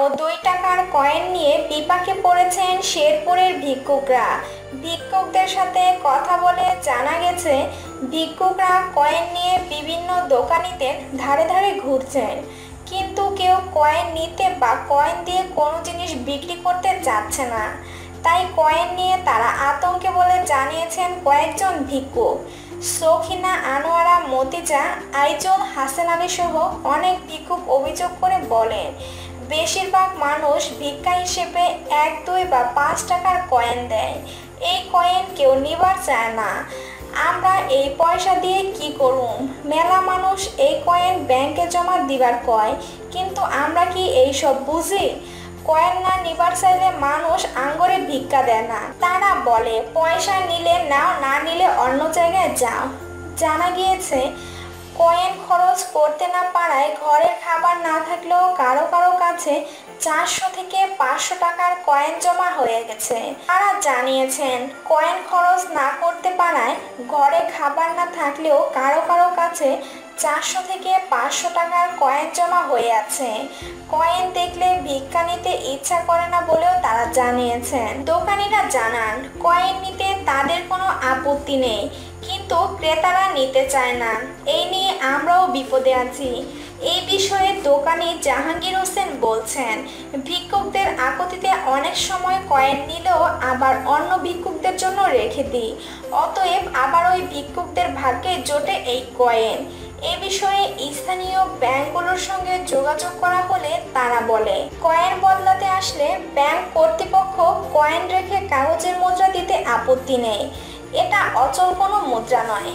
ও দুই টাকার কয়েন নিয়ে বিপাকে পড়েছেন শেরপুরের ভিক্ষুকরা। ভিক্ষুকদের সাথে কথা বলে জানা গেছে, ভিক্ষুকরা কয়েন নিয়ে বিভিন্ন দোকানিদের ধারে ধারে ঘুরছেন। কিন্তু কেউ কয়েন নিতে বা কয়েন দিয়ে কোনো জিনিস বিক্রি করতে যাচ্ছে না। তাই কয়েন নিয়ে তারা আতঙ্কে বলে জানিয়েছেন কয়েকজন ভিক্ষুক। সখিনা, আনোয়ারা, মতিজা, আইজল, হাসান আলী সহ অনেক ভিক্ষুক অভিযোগ করে বলেন, বেশিরভাগ মানুষ ভিক্ষা হিসেবে এক, দুই বা পাঁচ টাকার কয়েন দেয়। এই কয়েন কেউ নিবার চায় না। আমরা এই পয়সা দিয়ে কি করুম? মেলা মানুষ এই কয়েন ব্যাংকে জমা দিবার কয়, কিন্তু আমরা কি এইসব বুঝি? কয়েন না নিবার চাইলে মানুষ আঙ্গরে ভিক্ষা দেয় না। তারা বলে, পয়সা নিলে নাও, না নিলে অন্য জায়গায় যাও। জানা গিয়েছে, কয়েন খরচ করতে না পারায় ঘরের খাবার না থাকলেও কারও কারও কাছে চারশো থেকে পাঁচশো টাকার কয়েন জমা হয়ে গেছে। তারা জানিয়েছেন, কয়েন খরচ না করতে পারায় ঘরে খাবার না থাকলেও কারও কারও কাছে চারশো থেকে পাঁচশো টাকার কয়েন জমা হয়ে আছে। কয়েন দেখলে ভিক্ষা নিতে ইচ্ছা করে না বলেও তারা জানিয়েছেন। দোকানিরা জানান, কয়েন নিতে তাদের কোনো আপত্তি নেই, কিন্তু ক্রেতারা নিতে চায় না। এই নিয়ে আমরাও বিপদে আছি। এই বিষয়ে দোকানি জাহাঙ্গীর হোসেন বলছেন, ভিক্ষুকদের আকতিতে অনেক সময় কয়েন নিলেও আবার অন্য ভিক্ষুকদের জন্য রেখে দিই। অতএব আবার ওই ভিক্ষুকদের ভাগ্যে জোটে এই কয়েন। এ বিষয়ে স্থানীয় ব্যাংকগুলোর সঙ্গে যোগাযোগ করা হলে তারা বলে, কয়েন বদলাতে আসলে ব্যাংক কর্তৃপক্ষ কয়েন রেখে কাগজের মুদ্রা দিতে আপত্তি নেই। এটা অচল কোনো মুদ্রা নয়।